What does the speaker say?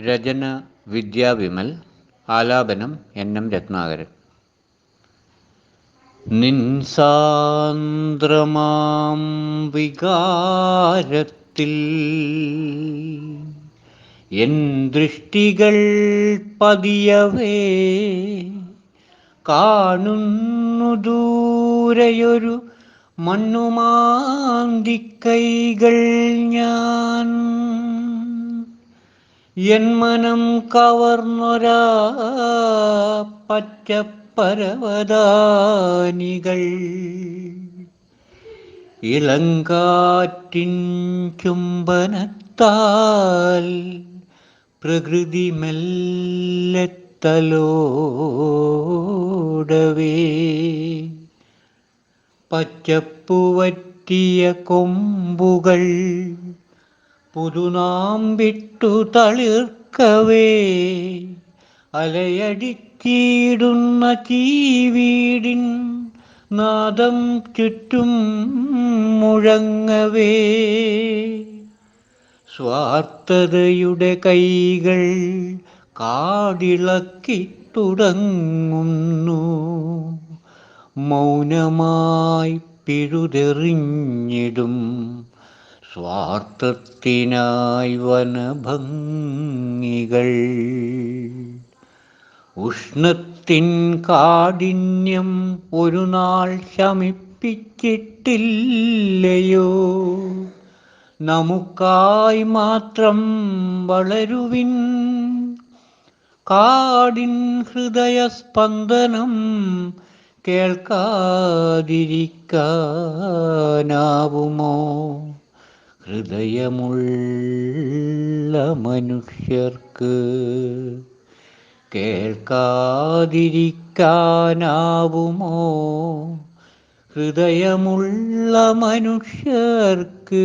രചന വിദ്യാവിമൽ ആലാപനം N. M. Ratnakaran. നിൻസാന്ദ്രമാം വികാരത്തിൽ എൻ ദൃഷ്ടികൾ പതിയവേ കാണുന്നു ദൂരയൊരു മണ്ണുമാന്തിക്കൈകൾ ഞാൻ. എൻ മനം കവർന്നൊരാ പച്ചപ്പരവതാനികൾ ഇളങ്കാറ്റിൻ ചുംബനത്താൽ പ്രകൃതി മെല്ലെത്തലോടവേ പച്ചപ്പുവറ്റിയ കൊമ്പുകൾ പുതുനാം വിട്ടു തളിർക്കവേ. അലയടിച്ചിടുന്ന ചീവീടിൻ നാദം ചുറ്റും മുഴങ്ങവേ. സ്വാർത്ഥതയുടെ കൈകൾ കാടിളക്കി തുടങ്ങുന്നു മൗനമായി പിഴുതെറിഞ്ഞിടും സ്വാർത്ഥത്തിനായി വനഭംഗികൾ. ഉഷ്ണത്തിൻ കാഠിന്യം ഒരു നാൾ ശമിപ്പിച്ചിട്ടില്ലയോ? നമുക്കായി മാത്രം വളരുവിൻ കാടിൻ ഹൃദയസ്പന്ദനം കേൾക്കാതിരിക്കാനാവുമോ? ഹൃദയമുള്ള മനുഷ്യർക്ക് കേൾക്കാതിരിക്കാനാവുമോ? ഹൃദയമുള്ള മനുഷ്യർക്ക്